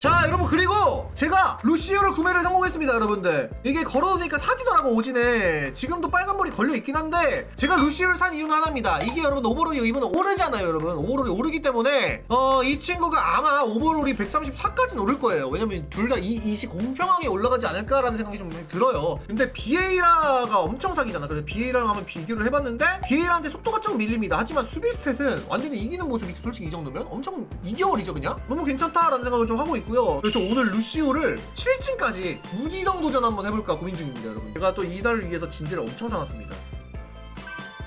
자 여러분 그리고 제가 루시오를 구매를 성공했습니다 여러분들. 이게 걸어놓으니까 사지더라고 오진에. 지금도 빨간불이 걸려있긴 한데 제가 루시오를 산 이유는 하나입니다. 이게 여러분 오버롤이 이번에 오르잖아요 여러분. 오버롤이 오르기 때문에 어 이 친구가 아마 오버롤이 134까지는 오를 거예요. 왜냐면 둘 다 이 이시 공평하게 올라가지 않을까라는 생각이 좀 들어요. 근데 비에이라가 엄청 사기잖아. 그래서 비에이라랑 한번 비교를 해봤는데 비에이라한테 속도가 조금 밀립니다. 하지만 수비 스탯은 완전히 이기는 모습이 솔직히 이 정도면 엄청 이겨버리죠 그냥? 너무 괜찮다라는 생각을 좀 하고 있고요. 그래서 오늘 루시 오를 7층까지 무지성 도전 한번 해볼까 고민 중입니다 여러분. 제가 또 이달을 위해서 진지를 엄청 사놨습니다.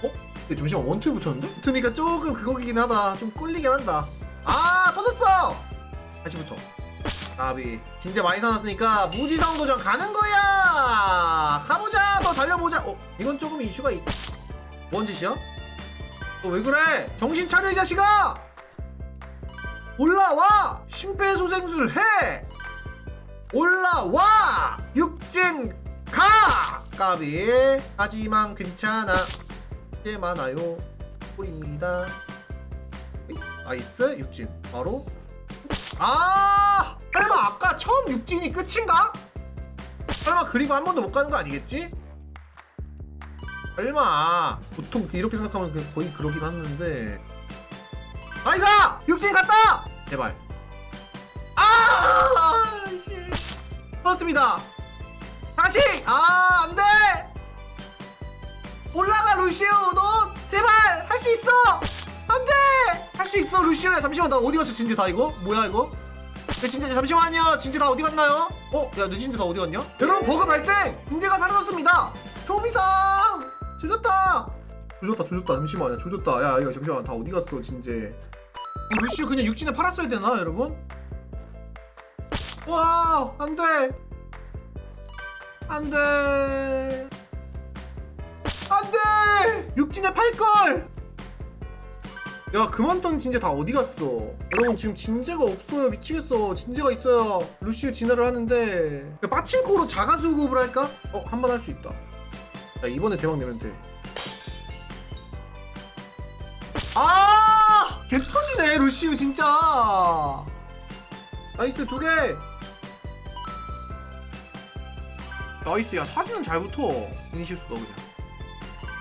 어? 잠시만 원투에 붙였는데? 붙으니까 조금 그거긴 하다. 좀 꿀리긴 한다. 아 터졌어! 다시부터 나비. 진짜 많이 사놨으니까 무지성 도전 가는 거야! 가보자! 너 달려보자! 어 이건 조금 이슈가 있... 뭔 짓이야? 너 왜 그래? 정신 차려 이 자식아! 올라와! 심폐소생술 해 올라와! 육진 가! 까비. 하지만 괜찮아. 이제 많아요. 꿀입니다. 나이스 육진. 바로. 아! 설마 아까 처음 육진이 끝인가? 설마 그리고 한 번도 못 가는 거 아니겠지? 설마. 보통 이렇게 생각하면 그- 거의 그러긴 하는데. 나이스! 육진 갔다! 제발 그렇습니다 다시! 아 안돼! 올라가 루시오 너 제발 할 수 있어! 안돼! 할 수 있어 루시오야 잠시만 나 어디 갔어 진짜 다 이거? 뭐야 이거? 야, 진짜 잠시만요 진짜 다 어디 갔나요? 어? 야너 진짜 다 어디 갔냐? 여러분 버그 발생! 문제가 사라졌습니다 초비상! 조졌다! 조졌다 조졌다 잠시만요 조졌다 야 이거 잠시만 다 어디 갔어 이 루시오 그냥 육진에 팔았어야 되나 여러분? 와 안 돼. 안 돼. 안 돼. 육진에 팔걸. 야 그만돈 진짜 다 어디 갔어? 여러분 지금 진재가 없어요. 미치겠어. 진재가 있어야 루시오 진화를 하는데. 야, 빠친코로 자가 수급을 할까? 어 한 번 할 수 있다. 야 이번에 대박 내면 돼. 아! 개 터지네 루시우 진짜. 나이스 두개 나이스 야. 사진은 잘 붙어. 너 그냥.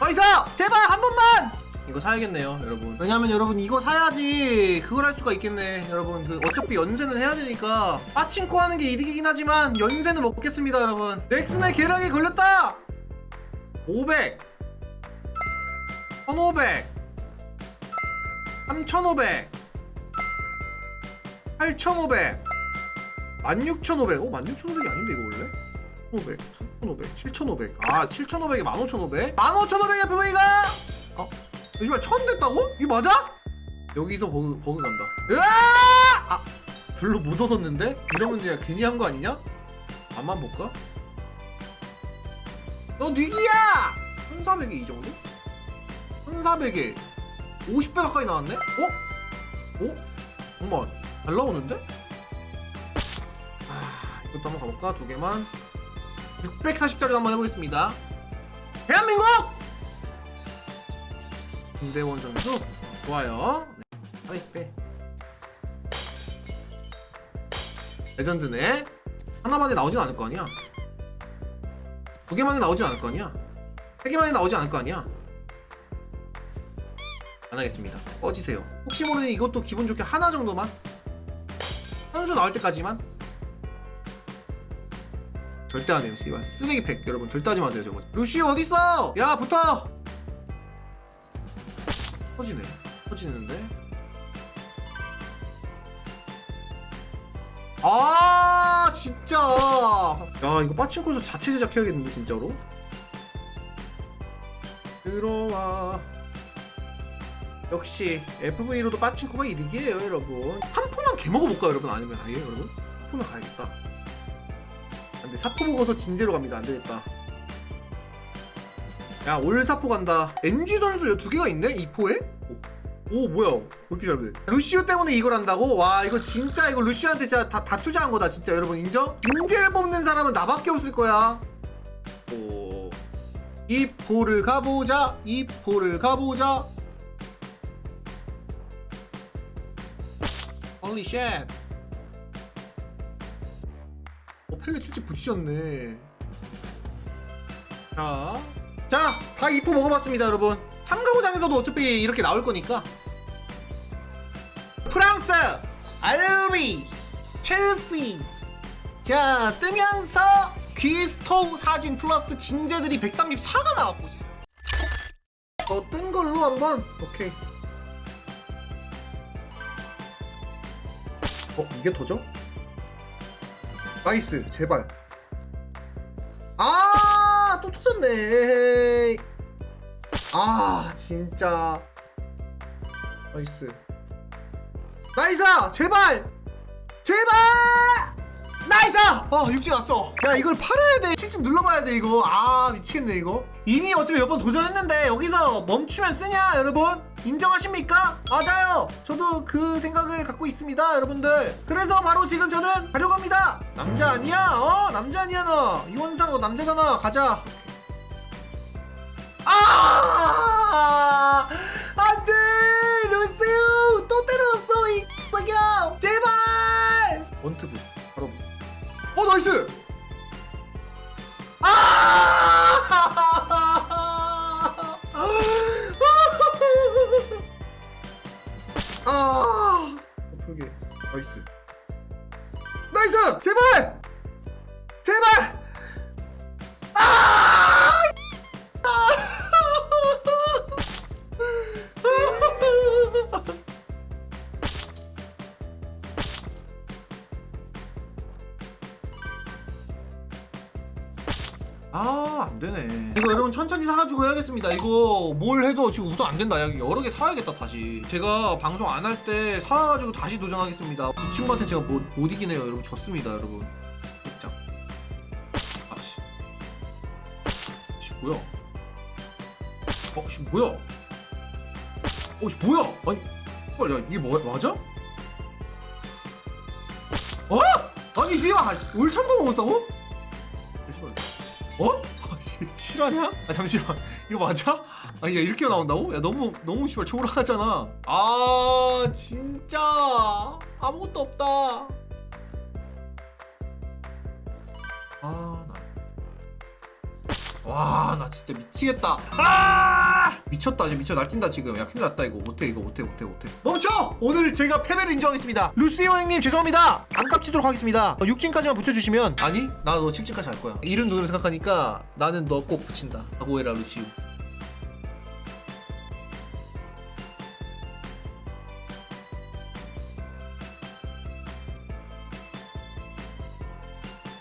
나이스! 제발 한 번만! 이거 사야겠네요 여러분. 왜냐면 여러분 이거 사야지. 그걸 할 수가 있겠네 여러분. 그 어차피 연세는 해야 되니까. 빠친코 하는 게 이득이긴 하지만 연세는 먹겠습니다 여러분. 넥슨의 계량이 걸렸다! 500 1500 3,500 8,500 16,500 어? 16,500이 아닌데 이거 원래? 500 3,500 7,500 아 7,500에 15,500 15,500에 FV가 어? 요즘에 1,000 됐다고? 이거 맞아? 여기서 버그, 버그 간다 으아! 아 별로 못 얻었는데? 이러면 그냥 괜히 한 거 아니냐? 안만 볼까? 너 뉘기야! 1,400에 이 정도? 1,400에 50배 가까이 나왔네? 어? 어? 잠깐만 잘 나오는데? 아 이것도 한번 가볼까? 두 개만 640짜리 한번 해보겠습니다 대한민국! 김대원 선수 좋아요 네. 아이 빼 레전드네 하나만에 나오진 않을 거 아니야 두 개만에 나오진 않을 거 아니야 세 개만에 나오지 않을 거 아니야 안 하겠습니다. 꺼지세요. 혹시 모르니 이것도 기분 좋게 하나 정도만? 선수 나올 때까지만? 절대 안 해요. 씨발. 쓰레기 팩 여러분 절대 하지 마세요 저거. 루시 어딨어? 야 붙어! 터지네. 터지는데? 아 진짜 야 이거 빠친코에서 자체 제작해야겠는데 진짜로 들어와 역시 FV로도 빠친코가 이득이에요 여러분 한 포만 개 먹어볼까 여러분 아니면 아예 여러분? 한 포는 가야겠다 안돼 사포 먹어서 진대로 갑니다 안되겠다 야 올 사포 간다 NG 선수 두 개가 있네? 이 포에? 오, 오 뭐야 왜 이렇게 잘 돼? 루시오 때문에 이걸 한다고? 와 이거 진짜 이거 루시오한테 진짜 다, 다 투자한 거다 진짜 여러분 인정? 진재를 뽑는 사람은 나밖에 없을 거야 오. 이 포를 가보자 이 포를 가보자 Holy shit. 어 펠레 출제 붙이셨네 자, 자, 다 2포 먹어봤습니다, 여러분. 참가부장에서도 어차피 이렇게 나올 거니까. 프랑스, 알비, 첼시. 자, 뜨면서 귀스토 사진 플러스 진재들이 134가 나왔고. 어, 뜬 걸로 한번. 오케이. 어, 이게 터져? 나이스, 제발. 아, 또 터졌네. 에헤이. 아, 진짜. 나이스. 나이스! 제발! 제발! 나이스! 어, 육지 왔어. 야, 이걸 팔아야 돼. 실진 눌러봐야 돼, 이거. 아, 미치겠네, 이거. 이미 어차피 몇 번 도전했는데, 여기서 멈추면 쓰냐, 여러분? 인정하십니까? 맞아요. 저도 그 생각을 갖고 있습니다, 여러분들. 그래서 바로 지금 저는 가려고 합니다. 남자 아니야? 어? 남자 아니야, 너. 이원상 너 남자잖아. 가자. 아! 안 돼! 루시우! 또 때렸어, 이 X야! 제발! 원투부. 어, 나이스! 아! 아! 풀게. 나이스. 나이스! 제발! 제발! 아, 안 되네. 이거 여러분 천천히 사가지고 해야겠습니다. 이거 뭘 해도 지금 우선 안 된다. 여러 개 사야겠다, 다시. 제가 방송 안 할 때 사가지고 다시 도전하겠습니다. 이 친구한테 제가 못, 못 이기네요, 여러분. 졌습니다, 여러분. 입장. 아씨. 씨, 뭐야? 어, 씨, 뭐야? 어, 씨, 뭐야? 아니, 헐, 야, 이게 뭐, 맞아? 어? 아니, 수야, 올 참고 먹었다고? 잠시만. 어? 아, 씨, 실화냐? 아 잠시만 이거 맞아? 아니 야 이렇게 나온다고? 야 너무 너무 씨발 초라하잖아 아 진짜 아무것도 없다 아나 와, 나 진짜 미치겠다. 아! 미쳤다, 이제 미쳐 날뛴다 지금. 야, 큰일 났다 이거. 못해, 이거 못해, 못해, 못해. 멈춰! 오늘 제가 패배를 인정하겠습니다. 루시오 형님 죄송합니다. 안 깝치도록 하겠습니다. 어, 6진까지만 붙여주시면 아니, 나너 7진까지 할 거야. 이름 눈으로 생각하니까 나는 너 꼭 붙인다. 각오해라, 루시오.